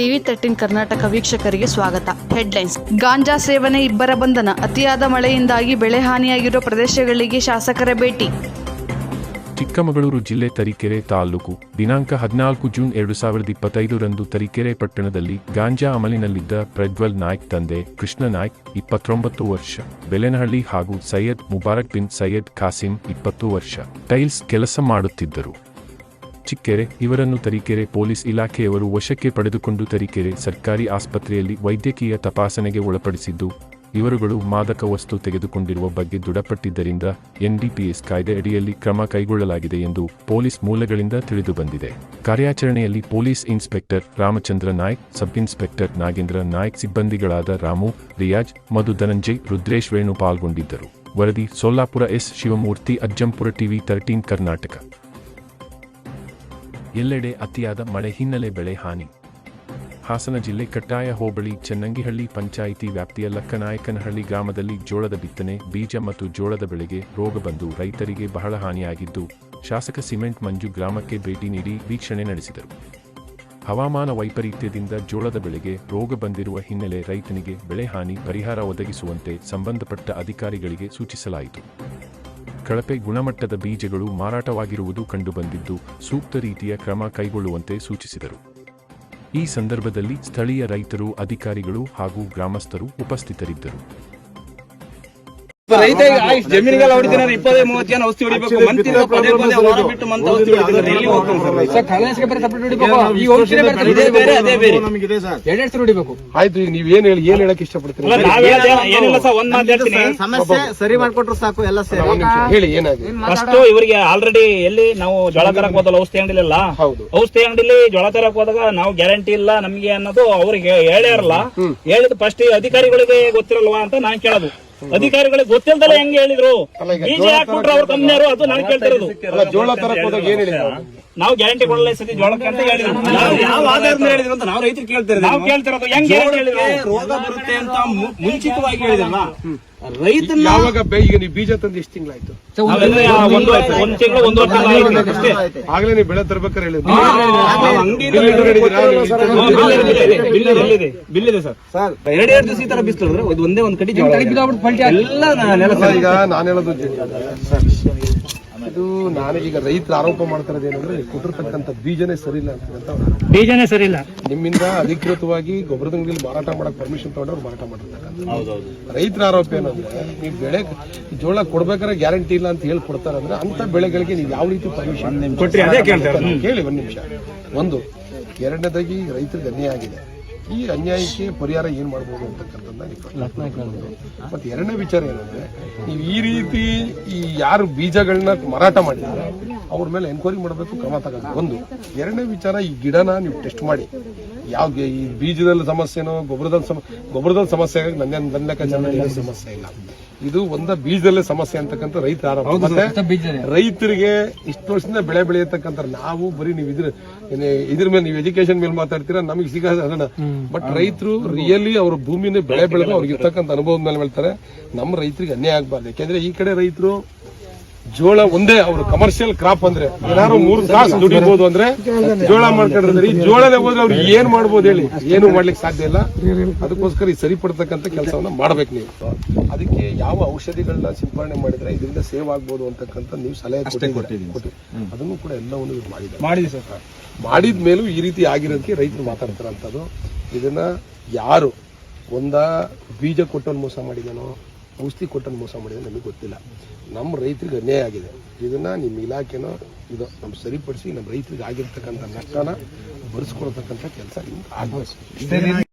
TV thirteen Karnataka ವೀಕ್ಷಕರಿಗೆ ಸ್ವಾಗತ. Headlines. ಗಾಂಜಾ ಸೇವನೆ ಇಬ್ಬರ ಬಂಧನ. ಅತಿಯಾದ ಮಳೆಯಿಂದಾಗಿ ಬೆಳೆ ಹಾನಿಯಾಗಿರುವ ಪ್ರದೇಶಗಳಿಗೆ ಶಾಸಕರ ಭೇಟಿ. ಚಿಕ್ಕಮಗಳೂರು ಜಿಲ್ಲೆ ತರೀಕೆರೆ ತಾಲೂಕು. ದಿನಾಂಕ ಹದಿನಾಲ್ಕು ಜೂನ್ ಎರಡು ಸಾವಿರದ ಇಪ್ಪತ್ತೈದರಂದು ತರೀಕೆರೆ ಪಟ್ಟಣದಲ್ಲಿ ಗಾಂಜಾ ಅಮಲಿನಲ್ಲಿದ್ದ ಪ್ರಜ್ವಲ್ ನಾಯ್ಕ್ ತಂದೆ ಕೃಷ್ಣ ನಾಯ್ಕ್, ಇಪ್ಪತ್ತೊಂಬತ್ತು ವರ್ಷ. ಬೆಲೆನಹಳ್ಳಿ ಹಾಗೂ ಸೈಯದ್ ಮುಬಾರಕ್ ಬಿನ್ ಸೈಯದ್ ಖಾಸಿಂ, ಇಪ್ಪತ್ತು ವರ್ಷ. ಟೈಲ್ಸ್ ಕೆಲಸ ಮಾಡುತ್ತಿದ್ದರು. ಚಿಕ್ಕೆರೆ, ಇವರನ್ನು ತರೀಕೆರೆ ಪೊಲೀಸ್ ಇಲಾಖೆಯವರು ವಶಕ್ಕೆ ಪಡೆದುಕೊಂಡು ತರೀಕೆರೆ ಸರ್ಕಾರಿ ಆಸ್ಪತ್ರೆಯಲ್ಲಿ ವೈದ್ಯಕೀಯ ತಪಾಸಣೆಗೆ ಒಳಪಡಿಸಿದ್ದು, ಇವರುಗಳು ಮಾದಕ ವಸ್ತು ತೆಗೆದುಕೊಂಡಿರುವ ಬಗ್ಗೆ ದೃಢಪಟ್ಟಿದ್ದರಿಂದ ಎನ್ಡಿಪಿಎಸ್ ಕಾಯ್ದೆ ಅಡಿಯಲ್ಲಿ ಕ್ರಮ ಕೈಗೊಳ್ಳಲಾಗಿದೆ ಎಂದು ಪೊಲೀಸ್ ಮೂಲಗಳಿಂದ ತಿಳಿದುಬಂದಿದೆ. ಕಾರ್ಯಾಚರಣೆಯಲ್ಲಿ police inspector Ramachandra Naik, sub inspector Nagendra Naik ಸಿಬ್ಬಂದಿಗಳಾದ Ramu, Riyaz, Madhu Dhananjay, Rudresh Venu ಪಾಲ್ಗೊಂಡಿದ್ದರು ವರದಿ Solapura S. Shivamurthy, Ajjampura TV thirteen Karnataka. ಎಲ್ಲೆಡೆ ಅತಿಯಾದ ಮಳೆ ಹಿನ್ನೆಲೆ ಬೆಳೆ ಹಾನಿ. ಹಾಸನ ಜಿಲ್ಲೆ ಕಟ್ಟಾಯ ಹೋಬಳಿ, ಚನ್ನಂಗಿಹಳ್ಳಿ ಪಂಚಾಯಿತಿ ವ್ಯಾಪ್ತಿಯ ಲಕ್ಕನಾಯಕನಹಳ್ಳಿ ಗ್ರಾಮದಲ್ಲಿ ಜೋಳದ ಬಿತ್ತನೆ, ಬೀಜ ಮತ್ತು ಜೋಳದ ಬೆಳೆಗೆ ರೋಗ ಬಂದು ರೈತರಿಗೆ ಬಹಳ ಹಾನಿಯಾಗಿದ್ದು, ಶಾಸಕ ಸಿಮೆಂಟ್ ಮಂಜು ಗ್ರಾಮಕ್ಕೆ ಭೇಟಿ ನೀಡಿ ವೀಕ್ಷಣೆ ನಡೆಸಿದರು. ಹವಾಮಾನ ವೈಪರೀತ್ಯದಿಂದ ಜೋಳದ ಬೆಳೆಗೆ ರೋಗ ಬಂದಿರುವ ಹಿನ್ನೆಲೆ ರೈತನಿಗೆ ಬೆಳೆ ಹಾನಿ ಪರಿಹಾರ ಒದಗಿಸುವಂತೆ ಸಂಬಂಧಪಟ್ಟ ಅಧಿಕಾರಿಗಳಿಗೆ ಸೂಚಿಸಲಾಯಿತು. ಕಳಪೆ ಗುಣಮಟ್ಟದ ಬೀಜಗಳು ಮಾರಾಟವಾಗಿರುವುದು ಕಂಡುಬಂದಿದ್ದು ಸೂಕ್ತ ರೀತಿಯ ಕ್ರಮ ಕೈಗೊಳ್ಳುವಂತೆ ಸೂಚಿಸಿದರು. ಈ ಸಂದರ್ಭದಲ್ಲಿ ಸ್ಥಳೀಯ ರೈತರು, ಅಧಿಕಾರಿಗಳು ಹಾಗೂ ಗ್ರಾಮಸ್ಥರು ಉಪಸ್ಥಿತರಿದ್ದರು. ರೈತ ಈಗ ಆಯ್ತು ಜಮೀನಿಗೆಲ್ಲ ಹೊಡಿತಾರೆ ಇಪ್ಪತ್ತೈದು ಮೂವತ್ತು ಜನ ಔಷಧಿ ಹೊಡಿಬೇಕು ಮಂತಿಂದ ಪದೇ ಪದೇ ವಾರ ಬಿಟ್ಟು ಮಂತ್ ಔಷಧಿ ಹೊಡಿತಾರೆ ಎಲ್ಲಿ ಹೋಗ್ತಾನೆ ಸರ್ ಸರ್ ಕಳೆಸ್ಗೆ ಬೇರೆ ಸಪ್ರೇಟ್ ಹೊಡಿಬೇಕು ಈ ಔಷಧಿ ಬೇರೆ ಇದೇ ಬೇರೆ ಅದೇ ಬೇರೆ. ಎರಡ್ ಹೆಸರು ಹೊಡಿಬೇಕು. ಆಯ್ತು ಈಗ ನೀವ್ ಏನ್ ಹೇಳಿ ಏನ್ ಹೇಳಕ್ ಇಷ್ಟಪಡ್ತೀರಿ? ಏನಿಲ್ಲ ಸರ್ ಒಂದ್ ಮಾತು ಹೇಳ್ತೀನಿ. ಸಮಸ್ಯೆ ಸರಿ ಮಾಡ್ಕೊಟ್ರು ಸಾಕು ಎಲ್ಲ ಸೇರಿ. ಒಂದ್ ನಿಮಿಷ ಹೇಳಿ ಏನಾಗಿದೆ? ಫಸ್ಟ್ ಇವರಿಗೆ ಆಲ್ರೆಡಿ ಎಲ್ಲಿ ನಾವು ಜೋಳ ತರಕ್ ಹೋದಲ್ಲ ಔಷಧಿ ಅಂಗಡಿಲಿಲ್ಲ. ಹೌದು. ಔಷಧಿ ಅಂಗಡಿಲಿ ಜೋಳ ತರಕ್ ಹೋದಾಗ ನಾವು ಗ್ಯಾರಂಟಿ ಇಲ್ಲ ನಮ್ಗೆ ಅನ್ನೋದು ಅವ್ರಿಗೆ ಹೇಳ್ಯಾರಲ್ಲ. ಹೇಳಿದ ಫಸ್ಟ್ ಅಧಿಕಾರಿಗಳಿಗೆ ಗೊತ್ತಿರಲ್ವಾ ಅಂತ ನಾನ್ ಕೇಳೋದು. ಅಧಿಕಾರಿಗಳಿಗೆ ಗೊತ್ತಿಲ್ದಲ್ಲ ಹೆಂಗ್ ಹೇಳಿದ್ರು? ಬೀಜ ಹಾಕ್ಬಿಟ್ರು ಅವ್ರ ಕಂಪ್ನಿಯವರು ಅದು ನಾನು ಕೇಳ್ತಿರೋದು. ಅಲ್ಲ ಜೋಳ ತರಕ್ ಹೋದಾಗ ಏನ್ ಹೇಳಿದ್ರು ನಾವು ಗ್ಯಾರಂಟಿ ಕೊಡಲ್ಲ ಸರಿ ಸತಿ ಜೋಳಕ್ಕೆ ಅಂತ ಹೇಳಿದ್ರು. ಯಾವ ಆಧಾರದ ಮೇಲೆ ಹೇಳಿದ್ರು ಅಂತ ನಾವು ರೈತರು ಕೇಳ್ತಿರೋದು. ನಾವು ಕೇಳ್ತಿರೋದು ಹೆಂಗ್ ಹೇಳಿದ್ರು? ರೋಗ ಬರುತ್ತೆ ಅಂತ ಮುಂಚಿತವಾಗಿ ಹೇಳಿದ್ರಲ್ಲ? ರೈತನ ಯಾವಾಗ ಬೇ ಈಗ ನೀವು ಬೀಜ ತಂದು ಎಷ್ಟು ತಿಂಗಳಾಯ್ತು? ನಾವೆಲ್ಲ ಒಂದು ಒಂದ್ ತಿಂಗಳು ಒಂದೂವರೆ ಆಯ್ತು. ಅಷ್ಟೇ. ಆಗ್ಲೇ ನೀವು ಬೆಳೆ ತರ್ಬೇಕಾರೆ ಹೇಳಿದ್ರು ಬಿಲ್ ಸರ್ ಎರಡ್ ಎರಡು ದಿವಸ ಈ ತರ ಬಿಸಿಲು ಅಂದ್ರೆ ಒಂದೇ ಒಂದ್ ಕಡೆ. ಎಲ್ಲ ನೆಲ ಈಗ ನಾನು ಹೇಳೋದು ಇದು ನಾನು ಈಗ ರೈತರು ಆರೋಪ ಮಾಡ್ತಾ ಏನಂದ್ರೆ ಕೊಟ್ಟಿರ್ತಕ್ಕಂತ ಕೊಟ್ಟಿರ್ತಕ್ಕಂಥ ಬೀಜನೇ ಸರಿ ಇಲ್ಲ ಅಂತಕ್ಕಂಥ ಅವ್ರ ಆರೋಪ. ಬೀಜನೇ ಸರಿ ಇಲ್ಲ ನಿಮ್ಮಿಂದ ಅಧಿಕೃತವಾಗಿ ಗೊಬ್ಬರದ ಅಂಗಡಿಯಲ್ಲಿ ಮಾರಾಟ ಮಾಡಕ್ ಪರ್ಮಿಷನ್ ತಗೊಂಡವ್ರು ಮಾರಾಟ ಮಾಡಿರ್ತಕ್ಕಂಥ ರೈತರ ಆರೋಪ ಏನಂದ್ರೆ ನೀವು ಬೆಳೆ ಜೋಳ ಕೊಡ್ಬೇಕಾದ್ರೆ ಗ್ಯಾರಂಟಿ ಇಲ್ಲ ಅಂತ ಹೇಳಿ ಕೊಡ್ತಾರೆ ಅಂದ್ರೆ ಅಂತ ಬೆಳೆಗಳಿಗೆ ನೀವು ಯಾವ ರೀತಿ ಪರ್ಮಿಷನ್. ಕೇಳಿ ಒಂದ್ ನಿಮಿಷ. ಒಂದು ಎರಡನೇದಾಗಿ ರೈತರಿಗೆ ಅನ್ಯಾಯ ಆಗಿದೆ. ಈ ಅನ್ಯಾಯಕ್ಕೆ ಪರಿಹಾರ ಏನ್ ಮಾಡ್ಬೋದು ಅಂತಕ್ಕಂಥದ್ದು. ಮತ್ತೆ ಎರಡನೇ ವಿಚಾರ ಏನಂದ್ರೆ ನೀವು ಈ ರೀತಿ ಯಾರು ಬೀಜಗಳನ್ನ ಮಾರಾಟ ಮಾಡಿದ್ದಾರೆ ಅವ್ರ ಮೇಲೆ ಎನ್ಕ್ವೈರಿ ಮಾಡಬೇಕು ಕ್ರಮ ತಗೋಬೇಕು ಒಂದು ಎರಡನೇ ವಿಚಾರ ಈ ಗಿಡನ ನೀವು ಟೆಸ್ಟ್ ಮಾಡಿ. ಯಾವ ಈ ಬೀಜದಲ್ಲಿ ಸಮಸ್ಯೆನೋ ಗೊಬ್ಬರದಲ್ಲಿ ಸಮ ಗೊಬ್ಬರದಲ್ಲಿ ಸಮಸ್ಯೆ ನನ್ನ ನನ್ನ ಏನು ಸಮಸ್ಯೆ ಇಲ್ಲ. ಇದು ಒಂದ ಬೀಜದಲ್ಲೇ ಸಮಸ್ಯೆ ಅಂತಕ್ಕಂಥ ರೈತ ಆರೋಪ. ರೈತರಿಗೆ ಇಷ್ಟು ವರ್ಷದಿಂದ ಬೆಳೆ ಬೆಳೆಯತಕ್ಕಂಥ ನಾವು ಬರೀ ನೀವು ಇದ್ರ ಇದ್ರ ಮೇಲೆ ನೀವು ಎಜುಕೇಶನ್ ಮೇಲೆ ಮಾತಾಡ್ತೀರಾ ನಮಗೆ ಅದನ್ನ. ಬಟ್ ರೈತರು ರಿಯಲಿ ಅವ್ರ ಭೂಮಿನ ಬೆಳೆ ಬೆಳೆದು ಅವ್ರಿಗೆ ಇರ್ತಕ್ಕಂಥ ಅನುಭವದ ಮೇಲೆ ಹೇಳ್ತಾರೆ ನಮ್ಮ ರೈತರಿಗೆ ಅನ್ಯಾಯ ಆಗ್ಬಾರ್ದು. ಯಾಕೆಂದ್ರೆ ಈ ಕಡೆ ರೈತರು ಜೋಳ ಒಂದೇ ಅವರು ಕಮರ್ಷಿಯಲ್ ಕ್ರಾಪ್ ಅಂದ್ರೆ ಏನಾದ್ರು ಮೂರು ತಾಸು ದುಡಿಬಹುದು ಅಂದ್ರೆ ಜೋಳ ಮಾಡ್ಕೊಂಡ್ರೆ ಈ ಜೋಳನೇ ಹೋದ್ರೆ ಅವ್ರು ಏನ್ ಮಾಡ್ಬೋದು ಹೇಳಿ? ಏನು ಮಾಡ್ಲಿಕ್ಕೆ ಸಾಧ್ಯ ಇಲ್ಲ. ಅದಕ್ಕೋಸ್ಕರ ಈ ಸರಿಪಡ್ತಕ್ಕಂಥ ಕೆಲಸವನ್ನ ಮಾಡ್ಬೇಕು ನೀವು. ಅದಕ್ಕೆ ಯಾವ ಔಷಧಿಗಳನ್ನ ಸಿಂಪರಣೆ ಮಾಡಿದ್ರೆ ಇದರಿಂದ ಸೇವ್ ಆಗ್ಬೋದು ಅಂತಕ್ಕಂಥ ನೀವು ಸಲಹೆ ಕೊಟ್ಟಿದ್ದೀವಿ ಅದನ್ನು ಕೂಡ ಎಲ್ಲವನ್ನು ಇವ್ರು ಮಾಡಿದ್ದಾರೆ. ಮಾಡಿದ್ವಿ ಸರ್. ಮಾಡಿದ ಮೇಲೂ ಈ ರೀತಿ ಆಗಿರೋದಕ್ಕೆ ರೈತರು ಮಾತಾಡ್ತಾರಂಥದ್ದು ಇದನ್ನ ಯಾರು ಒಂದ ಬೀಜ ಕೊಟ್ಟನ್ನು ಮೋಸ ಮಾಡಿದಾನೋ ಔಷಧಿ ಕೊಟ್ಟನ್ನು ಮೋಸ ಮಾಡಿದ್ರೆ ನಮಗೆ ಗೊತ್ತಿಲ್ಲ. ನಮ್ಮ ರೈತರಿಗೆ ಅನ್ಯಾಯ ಆಗಿದೆ. ಇದನ್ನ ನಿಮ್ಮ ಇಲಾಖೆನೋ ಇದು ನಮ್ಮ ಸರಿಪಡಿಸಿ ನಮ್ಮ ರೈತರಿಗೆ ಆಗಿರ್ತಕ್ಕಂಥ ನಷ್ಟನ ಭರಿಸ್ಕೊಡ್ತಕ್ಕಂಥ ಕೆಲಸ ನಿಮ್ಗೆ ಆಗ್ಬೇಕು.